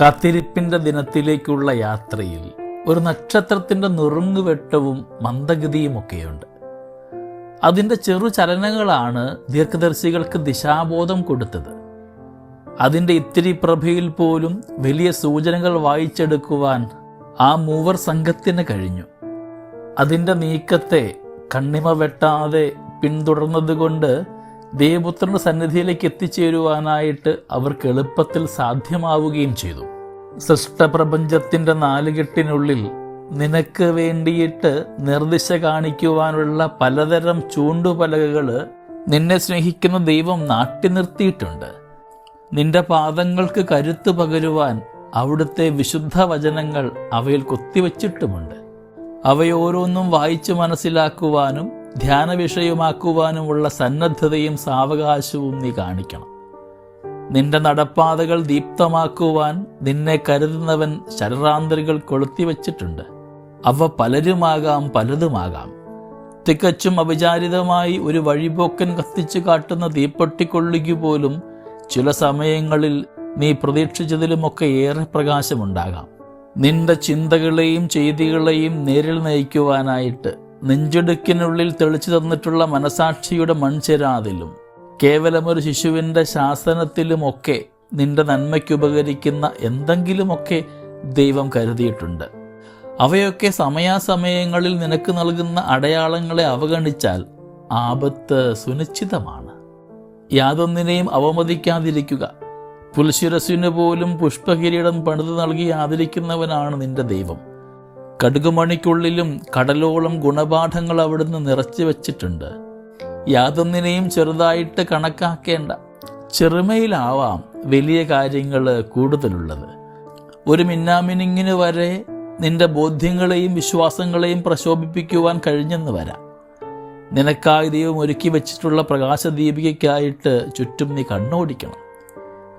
കാത്തിരിപ്പിന്റെ ദിനത്തിലേക്കുള്ള യാത്രയിൽ ഒരു നക്ഷത്രത്തിന്റെ നുറുങ്ങുവെട്ടവും മന്ദഗതിയുമൊക്കെയുണ്ട്. അതിന്റെ ചെറു ചലനങ്ങളാണ് ദീർഘദർശികൾക്ക് ദിശാബോധം കൊടുത്തത്. അതിന്റെ ഇത്തിരി പ്രഭയിൽ പോലും വലിയ സൂചനകൾ വായിച്ചെടുക്കുവാൻ ആ മൂവർ സംഘത്തിന് കഴിഞ്ഞു. അതിന്റെ നീക്കത്തെ കണ്ണിമ വെട്ടാതെ പിന്തുടർന്നതുകൊണ്ട് ദേവപുത്രന്റെ സന്നിധിയിലേക്ക് എത്തിച്ചേരുവാനായിട്ട് അവർക്ക് എളുപ്പത്തിൽ സാധ്യമാവുകയും ചെയ്തു. സൃഷ്ടപ്രപഞ്ചത്തിന്റെ നാലുകെട്ടിനുള്ളിൽ നിനക്ക് വേണ്ടിയിട്ട് നിർദ്ദിശ കാണിക്കുവാനുള്ള പലതരം ചൂണ്ടുപലകകൾ നിന്നെ സ്നേഹിക്കുന്ന ദൈവം നാട്ടി നിർത്തിയിട്ടുണ്ട്. നിന്റെ പാദങ്ങൾക്ക് കരുത്ത് പകരുവാൻ അവിടുത്തെ വിശുദ്ധ വചനങ്ങൾ അവയിൽ കൊത്തിവച്ചിട്ടുമുണ്ട്. അവയോരോന്നും വായിച്ചു മനസ്സിലാക്കുവാനും ധ്യാന വിഷയമാക്കുവാനുമുള്ള സന്നദ്ധതയും സാവകാശവും നീ കാണിക്കണം. നിന്റെ നടപ്പാതകൾ ദീപ്തമാക്കുവാൻ നിന്നെ കരുതുന്നവൻ ശരറാന്തരികൾ കൊളുത്തിവച്ചിട്ടുണ്ട് അവ പലരുമാകാം പലതുമാകാം. തികച്ചും അവിചാരിതമായി ഒരു വഴിപോക്കൻ കത്തിച്ചു കാട്ടുന്ന തീപ്പൊട്ടിക്കൊള്ളിക്കു പോലും ചില സമയങ്ങളിൽ നീ പ്രതീക്ഷിച്ചതിലുമൊക്കെ ഏറെ പ്രകാശമുണ്ടാകാം. നിന്റെ ചിന്തകളെയും ചെയ്തികളെയും നേരിൽ നയിക്കുവാനായിട്ട് നെഞ്ചെടുക്കിനുള്ളിൽ തെളിച്ചു തന്നിട്ടുള്ള മനസാക്ഷിയുടെ മൺചെരാതിലും കേവലമൊരു ശിശുവിന്റെ ശാസനത്തിലുമൊക്കെ നിന്റെ നന്മയ്ക്കുപകരിക്കുന്ന എന്തെങ്കിലുമൊക്കെ ദൈവം കരുതിയിട്ടുണ്ട്. അവയൊക്കെ സമയാസമയങ്ങളിൽ നിനക്ക് നൽകുന്ന അടയാളങ്ങളെ അവഗണിച്ചാൽ ആപത്ത് സുനിശ്ചിതമാണ്. യാതൊന്നിനെയും അവമതിക്കാതിരിക്കുക. പുൽശിരസിനു പോലും പുഷ്പകിരീടം പണിത് നൽകി ആദരിക്കുന്നവനാണ് നിന്റെ ദൈവം. കടുകുമണിക്കുള്ളിലും കടലോളം ഗുണപാഠങ്ങൾ അവിടുന്ന് നിറച്ചു വച്ചിട്ടുണ്ട്. യാതൊന്നിനെയും ചെറുതായിട്ട് കണക്കാക്കേണ്ട. ചെറുമയിലാവാം വലിയ കാര്യങ്ങൾ കൂടുതലുള്ളത്. ഒരു മിന്നാമിനിങ്ങിന് വരെ നിന്റെ ബോധ്യങ്ങളെയും വിശ്വാസങ്ങളെയും പ്രശോഭിപ്പിക്കുവാൻ കഴിഞ്ഞെന്ന് വരാം. നിനക്കായി ദൈവം ഒരുക്കി വെച്ചിട്ടുള്ള പ്രകാശദീപികയ്ക്കായിട്ട് ചുറ്റും നീ കണ്ണോടിക്കണം.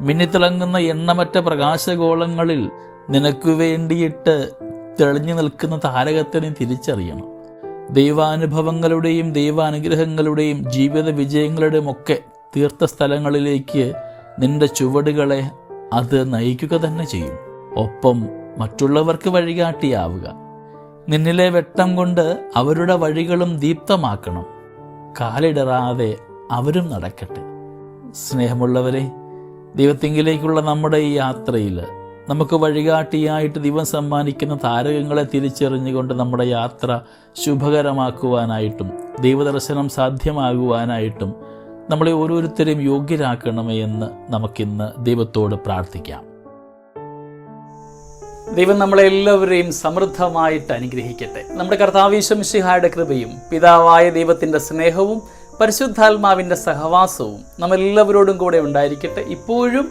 മിന്നിത്തിളങ്ങുന്ന എണ്ണമറ്റ പ്രകാശഗോളങ്ങളിൽ നിനക്ക് വേണ്ടിയിട്ട് തെളിഞ്ഞു നിൽക്കുന്ന താരകത്തിനെ തിരിച്ചറിയണം. ദൈവാനുഭവങ്ങളുടെയും ദൈവാനുഗ്രഹങ്ങളുടെയും ജീവിത വിജയങ്ങളുടെയും ഒക്കെ തീർത്ഥ സ്ഥലങ്ങളിലേക്ക് നിന്റെ ചുവടുകളെ അത് നയിക്കുക തന്നെ ചെയ്യും. ഒപ്പം മറ്റുള്ളവർക്ക് വഴികാട്ടിയാവുക. നിന്നിലെ വെട്ടം കൊണ്ട് അവരുടെ വഴികളും ദീപ്തമാക്കണം. കാലിടറാതെ അവരും നടക്കട്ടെ. സ്നേഹമുള്ളവരെ ദൈവത്തിങ്കിലേക്കുള്ള നമ്മുടെ ഈ യാത്രയിൽ നമുക്ക് വഴികാട്ടിയായിട്ട് ദൈവം സമ്മാനിക്കുന്ന താരകങ്ങളെ തിരിച്ചറിഞ്ഞുകൊണ്ട് നമ്മുടെ യാത്ര ശുഭകരമാക്കുവാനായിട്ടും ദൈവദർശനം സാധ്യമാകുവാനായിട്ടും നമ്മളെ ഓരോരുത്തരെയും യോഗ്യരാക്കണമേ എന്ന് നമുക്കിന്ന് ദൈവത്തോട് പ്രാർത്ഥിക്കാം. ദൈവം നമ്മളെ എല്ലാവരെയും സമൃദ്ധമായിട്ട് അനുഗ്രഹിക്കട്ടെ. നമ്മുടെ കർത്താവീശംഷിഹായുടെ കൃപയും പിതാവായ ദൈവത്തിന്റെ സ്നേഹവും പരിശുദ്ധാത്മാവിന്റെ സഹവാസവും നമ്മളെല്ലാവരോടും കൂടെ ഉണ്ടായിരിക്കട്ടെ. ഇപ്പോഴും